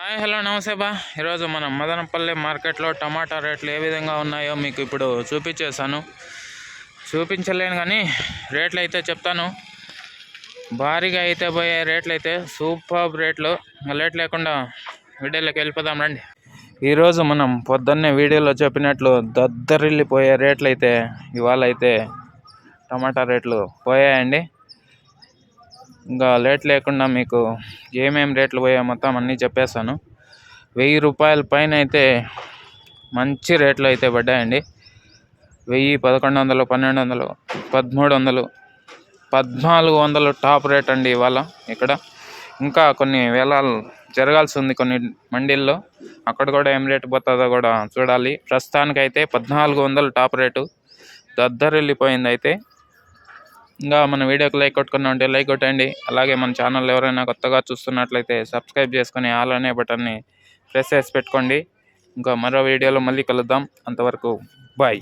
Hi hello నమస్తే బా. ఈరోజు మనం మదనపల్లి మార్కెట్లో టమాటా రేట్లు ఏ విధంగా ఉన్నాయో మీకు ఇప్పుడు చూపించేశాను. చూపించలేను కానీ రేట్లు అయితే చెప్తాను. భారీగా అయితే పోయే రేట్లు అయితే సూపర్ రేట్లు. లేట్ లేకుండా వీడియోలోకి వెళ్ళిపోదాం రండి. ఈరోజు మనం పొద్దున్నే వీడియోలో చెప్పినట్లు దద్దరిల్లిపోయే రేట్లు అయితే ఇవాళ అయితే టమాటా రేట్లు పోయాయండి. ఇంకా లేట్ లేకుండా మీకు ఏమేమి రేట్లు పోయా మొత్తం అన్నీ చెప్పేస్తాను. వెయ్యి రూపాయల పైన అయితే మంచి రేట్లు అయితే పడ్డాయండి. వెయ్యి పదకొండు వందలు పన్నెండు వందలు పదమూడు వందలు పద్నాలుగు వందలు టాప్ రేట్ అండి ఇవాళ ఇక్కడ. ఇంకా కొన్ని వేలాలు జరగాల్సి ఉంది కొన్ని మండీల్లో. అక్కడ కూడా ఏం రేటు పోతుందో కూడా చూడాలి. ప్రస్తుతానికైతే పద్నాలుగు వందలు టాప్ రేటు. దద్దరిల్లిపోయింది అయితే ఇంకా మన వీడియోకి లైక్ కొట్టుకున్నా ఉంటే లైక్ కొట్టండి. అలాగే మన ఛానల్ ఎవరైనా కొత్తగా చూస్తున్నట్లయితే సబ్స్క్రైబ్ చేసుకుని ఆల్ అనే బటన్ని ప్రెస్ చేసి పెట్టుకోండి. ఇంకా మరో వీడియోలో మళ్ళీ కలుద్దాం. అంతవరకు బాయ్.